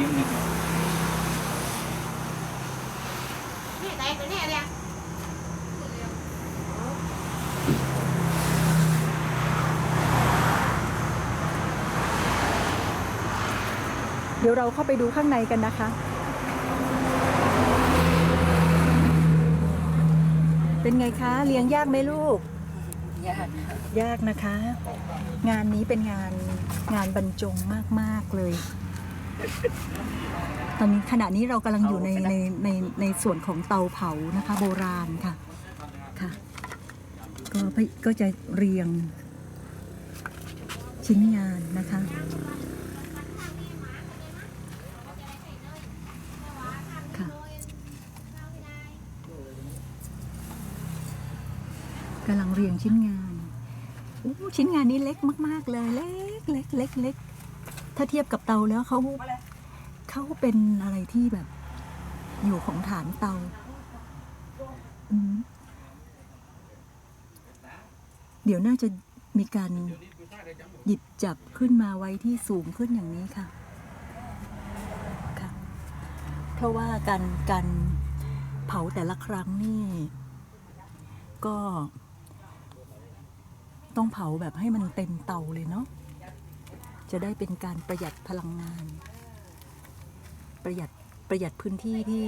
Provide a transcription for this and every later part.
ยืมนิดนี่ไหนไปเนี่ยเนี่ยเดี๋ยวเราเข้าไปดูข้างในกันนะคะ เป็นไงคะ เลี้ยงยากไหมลูก ยากยากนะคะ งานนี้เป็นงานงานบรรจงมาก ๆ เลย ตอนนี้ขณะนี้เรากำลังอยู่ในในในในส่วนของเตาเผานะคะ โบราณค่ะค่ะก็พยก็จะเรียงชิ้นงานนะคะค่ะกำลังเรียงชิ้นงานโอ้ชิ้นงานนี้เล็กมาก ๆ เลย เล็กเล็กเล็กเล็ก ถ้าเทียบกับเตาแล้วเขาเขาเป็นอะไรที่แบบ อยู่ของฐานเตาเดี๋ยวน่าจะมีการหยิบจับขึ้นมาไว้ที่สูงขึ้นอย่างนี้ค่ะค่ะ เพราะว่าการการเผาแต่ละครั้งนี่ ก็ ต้องเผาแบบให้มันเต็มเตาเลยเนาะ จะได้เป็นการประหยัดพลังงาน ประหยัดประหยัดพื้นที่ที่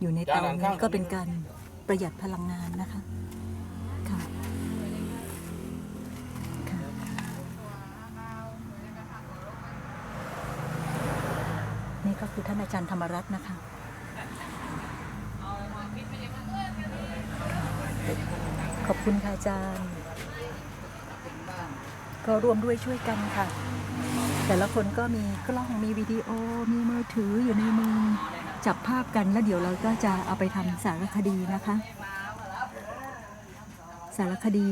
อยู่ในเตานี้ก็เป็นการประหยัดพลังงานนะคะค่ะค่ะนี่ก็คือท่านอาจารย์ธรรมรัตน์นะคะขอบคุณค่ะอาจารย์ ก็ร่วมด้วยช่วยกันค่ะ แต่ละคนก็มีกล้องมีวิดีโอ มีมือถืออยู่ในมือจับภาพกันแล้วเดี๋ยวเราก็จะเอาไปทำสารคดีนะคะ สารคดี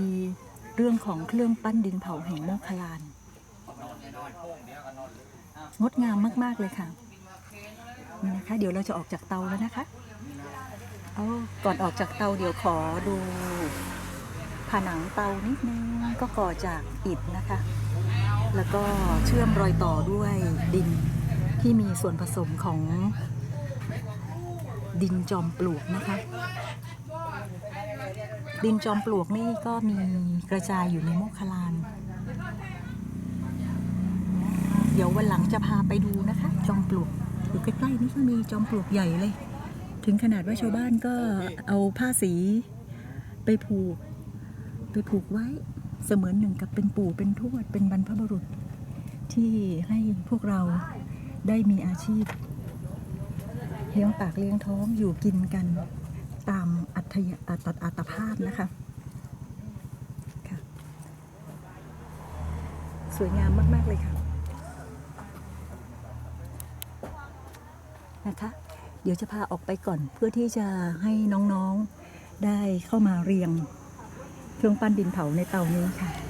เรื่องของเครื่องปั้นดินเผาแห่งโมคลาน งดงามมาก ๆ เลยค่ะนี่นะคะ เดี๋ยวเราจะออกจากเตาแล้วนะคะ เอาก่อนออกจากเตาเดี๋ยวขอดู ผนังเตานิดนึงก็ก่อจากอิฐนะคะ แล้วก็เชื่อมรอยต่อด้วยดินที่มีส่วนผสมของดินจอมปลวกนะคะ ดินจอมปลวกนี่ก็มีกระจายอยู่ในโมคลาน เดี๋ยววันหลังจะพาไปดูนะคะ จอมปลวกอยู่ใกล้ๆนี่ก็มีจอมปลวกใหญ่เลย ถึงขนาดว่าชาวบ้านก็เอาผ้าสีไปผูก ไปผูกไว้เสมือนหนึ่งกับเป็นปู่เป็นทวดเป็นบรรพบุรุษ ที่ให้พวกเราได้มีอาชีพเลี้ยงปากเลี้ยงท้องอยู่กินกันตามอัธยอัตอัตภาพนะคะค่ะ สวยงามมาก ๆ เลยค่ะ นะคะ เดี๋ยวจะพาออกไปก่อนเพื่อที่จะให้น้องๆได้เข้ามาเรียง เครื่องปั้นดินเผาในเตานี้ค่ะ